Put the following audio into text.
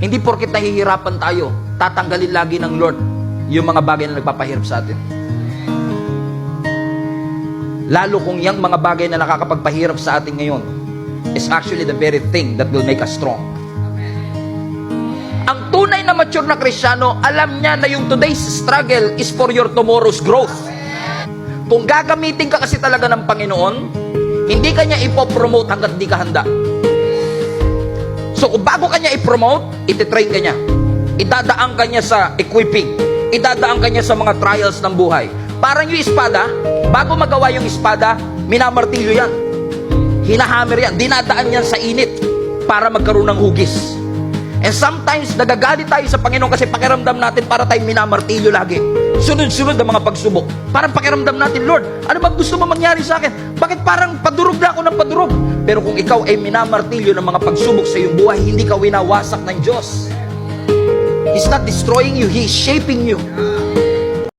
Hindi porkit nahihirapan tayo, tatanggalin lagi ng Lord yung mga bagay na nagpapahirap sa atin. Lalo kung yung mga bagay na nakakapagpahirap sa atin ngayon is actually the very thing that will make us strong. Ang tunay na mature na Krisyano, alam niya na yung today's struggle is for your tomorrow's growth. Kung gagamitin ka kasi talaga ng Panginoon, hindi ka niya ipopromote hanggat di ka handa. So bago ka niya i-promote, ititrain ka niya. Idadaan ka niya sa equipping. Idadaan ka niya sa mga trials ng buhay. Parang yung espada, bago magawa yung espada, minamartilyo yan. Hinahammer yan. Dinadaan yan sa init para magkaroon ng hugis. And sometimes, nagagalit tayo sa Panginoon kasi pakiramdam natin para tayong minamartilyo lagi. Sunod-sunod ang mga pagsubok. Parang pakiramdam natin, Lord, ano ba gusto mo mangyari sa akin? Bakit parang padurog na ako ng padurog? Pero kung ikaw ay minamartilyo ng mga pagsubok sa iyong buhay, hindi ka winawasak ng Diyos. He's not destroying you, He's shaping you.